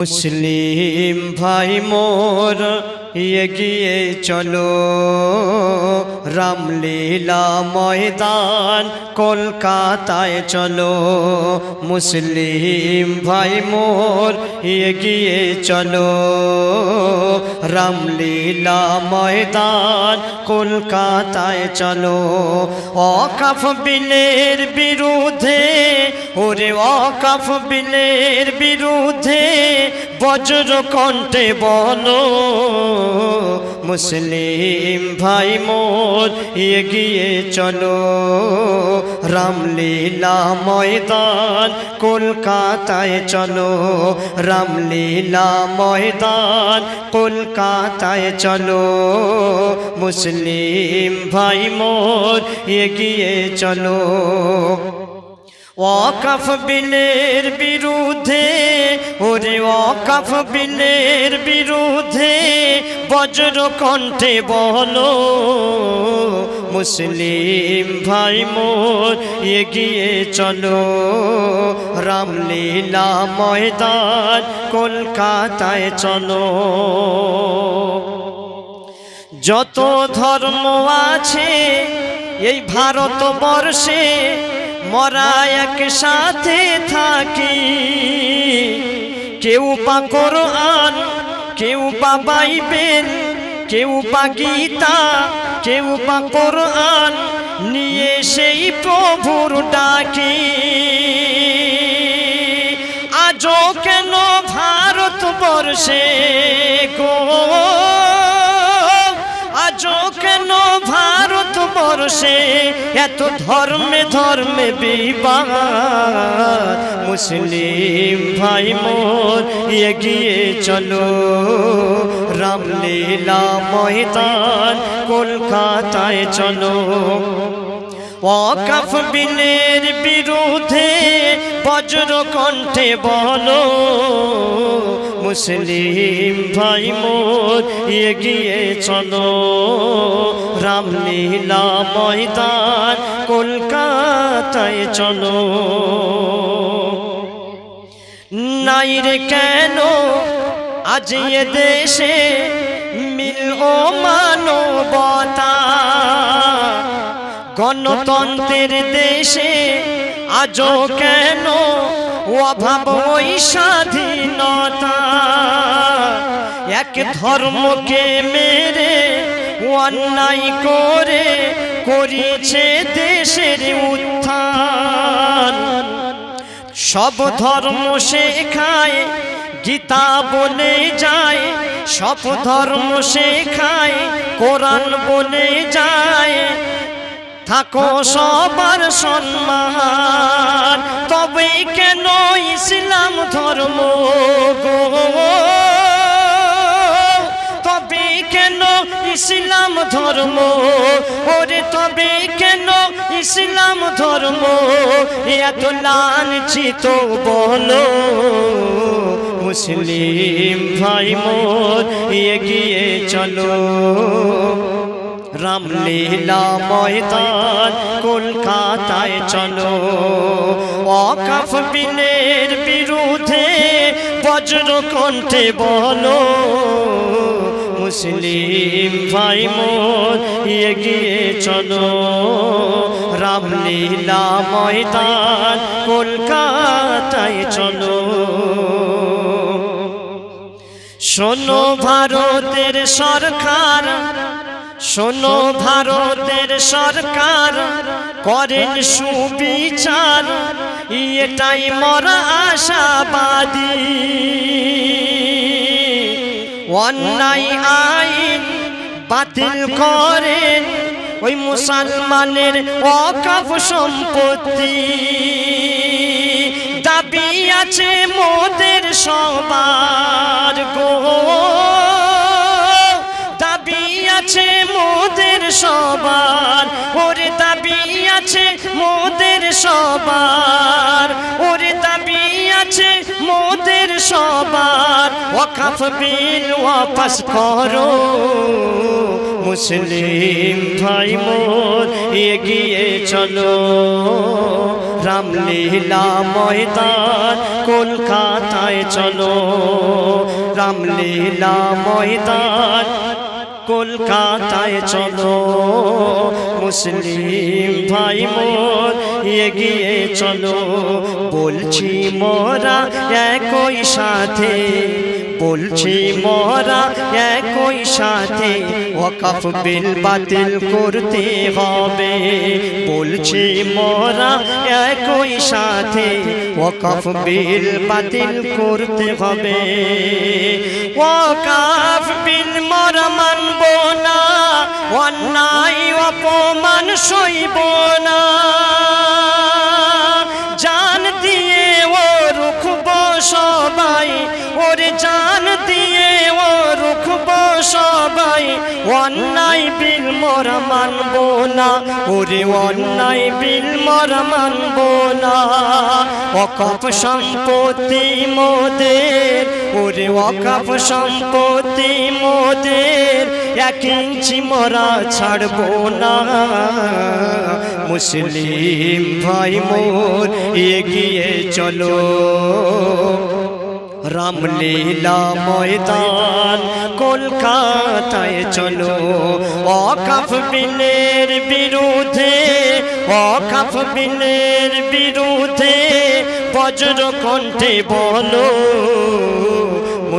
মুসলিম ভাই মোর, এগিয়ে চলো। রামলীলা ময়দান, কলকাতায় চলো। মুসলিম ভাই মোর, এগিয়ে চলো। রামলীলা ময়দান, কলকাতায় চলো। অকাফ বিলের বিরুদ্ধে, ওরে অকাফ বিলের বিরুদ্ধে বজ্র কণ্ঠে বলো, মুসলিম ভাই মোর, এগিয়ে চলো। রামলীলা ময়দান, কলকাতায় চলো। রামলীলা ময়দান, কলকাতায় চলো। মুসলিম ভাই মোর, এগিয়ে চলো। ওয়াকফ বিলের বিরুদ্ধে ওরে ওয়াকফ বিলের বিরুদ্ধে বজ্র কণ্ঠে বলো, মুসলিম ভাই মোর, এগিয়ে চলো। রামলীলা ময়দান কলকাতায় চলো। যত ধর্ম আছে এই ভারতবর্ষে মরা একসাথে থাকি। কেউ পা কোরআন, কেউ পা বাইবেল, কেউ পা গীতা, কেউ পা কোরআন, নিয়ে সেই প্রভুর ডাকি। আজও কেন ভারতবর্ষে ভারতবর্ষে এত ধর্মে ধর্মে বিবাহ মুসলিম ভাই মোর এগিয়ে চলো। রামলীলা ময়দান কলকাতায় চলো। ওয়াকফ বিলের বিরুদ্ধে বজ্র কণ্ঠে বলো, মুসলিম ভাই মোর, এগিয়ে চলো। রামলীলা ময়দান কলকাতায় চলো। নাই রে কেন আজ এ দেশে মিল ও মানবতা? গণতন্ত্রের দেশে আজও কেন অভাব ওই স্বাধীনতা এক ধর্মকে মেরে, অন্যায় করে করিছে দেশের উত্থান। সব ধর্ম শেখায়, গীতা বলে যায়। সব ধর্ম শেখায়, কোরআন বলে যায়। থাকো সবার সম্মান। তবে কেন ইসলাম ধর্ম গো? তবে কেন ইসলাম ধর্ম? ওরে তবে কেন ইসলাম ধর্ম? এত লাঞ্ছিত বলো। মুসলিম ভাই মোর এগিয়ে চলো। রামলীলা ময়দান কলকাতায় চলো? অকাফ বিলের বিরুদ্ধে বজ্র কণ্ঠে বলো, মুসলিম ভাই মোর, এগিয়ে চলো। রামলীলা ময়দান কলকাতায় চলো? শোনো ভারতের সরকার শোনো ভারতের সরকার করেন সুবিচার। এটাই মরা আশাবাদী। অন্যায় আইন বাতিল করেন ওই মুসলমানের অকাফ সম্পত্তি। দাবি আছে মোদের সবার গো। মোদের সবার, ওরে দাবি আছে মোদের সবার, ওরে দাবি আছে মোদের সবার। ওয়াকাফ বিল ওয়াপাস করো, মুসলিম ভাই মোর, এগিয়ে চলো। রামলীলা ময়দান কলকাতায় চলো, রামলীলা ময়দান কলকাতায় চলো। মুসলিম ভাই মোর এগিয়ে চলো। বলছি মোরা একই সাথে। বলছি, মোরা একই সাথে ওয়াকাফ বিল বাতিল করতে হবে। বলছি, মোরা একই সাথে ওয়াকাফ বিল বাতিল করতে হবে। ওয়াকাফ বিল মোরা মানব না, অন্যায় অপমান সইব না। না, ওরে অন্যায় বিল মোরা মানব না। অকপ সম্পত্তি মোদের, ওরে অকপ সম্পত্তি মোদের, এক ইঞ্চি মোরা ছাড়বো না। মুসলিম ভাই মোর, এগিয়ে চলো। রামলীলা ময়দান কলকাতায় চলো। অকাফ বিলের বিরুদ্ধে অকাফ বিলের বিরুদ্ধে বজ্র কণ্ঠে বলো।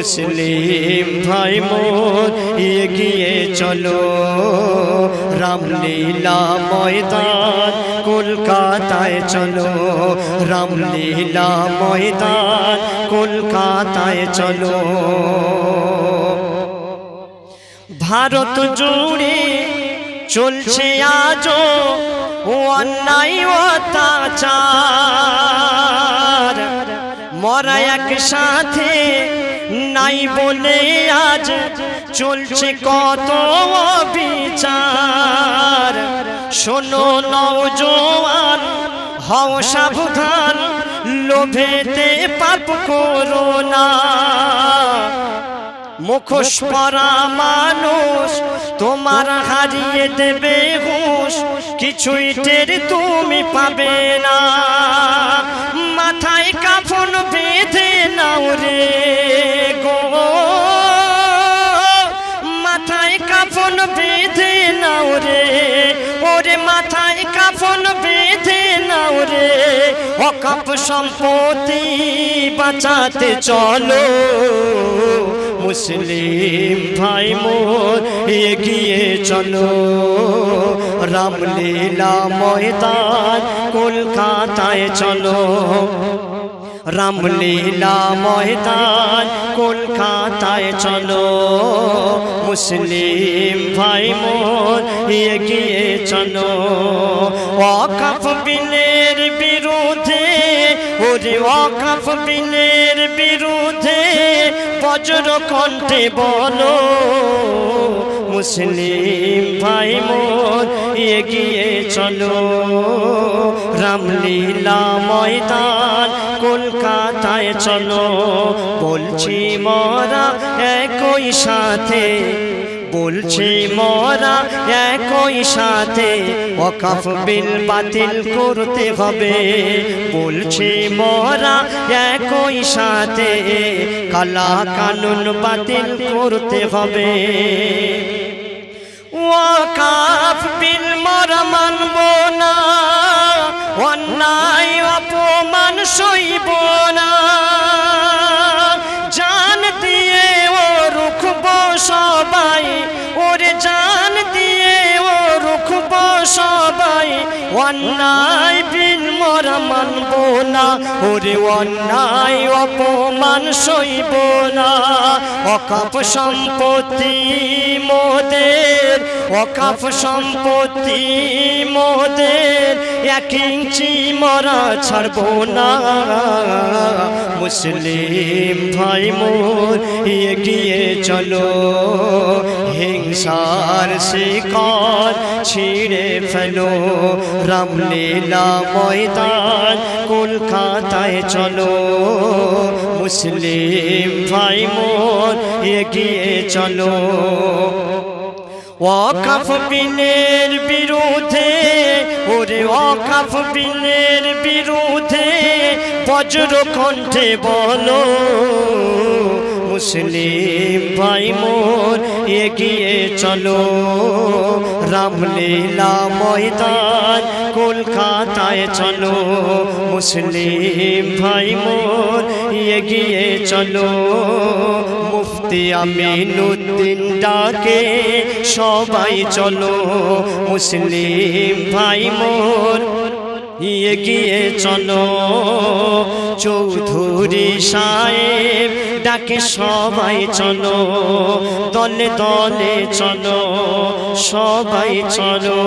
মুসলিম ভাই মোর, এগিয়ে চলো। রামলীলা ময়দান, কলকাতায় চলো। রামলীলা ময়দান, কলকাতায় চলো। ভারত জুড়ে চলছে আজও অন্যায় অত্যাচার। মরা একসাথে নাই বলে আজ চলছে কত বিচার শোনো নওজোয়ান হও সাবধান, লোভেতে পাপ করো না। মুখোশ পরা মানুষ তোমার হারিয়ে দেবে হুশ, কিছুই টের তুমি পাবে না। মাথায় কাফন বেঁধে নাও রে গো। মাথায় কাফন বেঁধে অকাপ সম্পত্তি বাঁচাতে চলো। মুসলিম ভাই মোর এগিয়ে চলো। রামলীলা ময়দান কলকাতায় চলো। রামলীলা ময়দান কলকাতায় চলো। মুসলিম ভাই মোর এগিয়ে চলো। অকাফ বিলের বিরুদ্ধে ওরে অকাফ বিলের বিরুদ্ধে বজ্র কণ্ঠে বলো, মুসলিম ভাই মোর, এগিয়ে চলো। রামলীলা ময়দান কলকাতায় চলো, বলছি মরা একই সাথে। বলছি, মরা একই সাথে ওকাফ বিল বাতিল করতে হবে। বলছি, মরা একই সাথে কালা কানুন বাতিল করতে হবে। ওয়াকাফ বিল মরা মানব না, অন্যায় অপমান সইব না। অন্যায় দিন মরা মানব না ওরে অন্যায় অপমান সইব না। অকাপ সম্পত্তি অকাপ সম্পত্তি মোদের এক ইঞ্চি মরা ছাড়ব না। মুসলিম ভাই মোর, এগিয়ে চলো। হিংসার শিকার ছিঁড়ে ফেলো। রামলীলা ময়দান কলকাতায় চলো। মুসলিম ভাই মোর, এগিয়ে চলো। ওয়াকাফ বিলের বিরুদ্ধে ওরে ওয়াকাফ বিলের বিরুদ্ধে বজ্র কণ্ঠে বলো। মুসলিম ভাই মোর এগিয়ে চলো। রামলীলা ময়দান কলকাতায় চলো। মুসলিম ভাই মোর এগিয়ে চলো। মুফতি আমিনুদ্দিন ডাকে সবাই চলো। মুসলিম ভাই মোর এগিয়ে চলো। চৌধুরী সাহেব ডাকে সবাই চলো দলে দলে চলো সবাই চলো।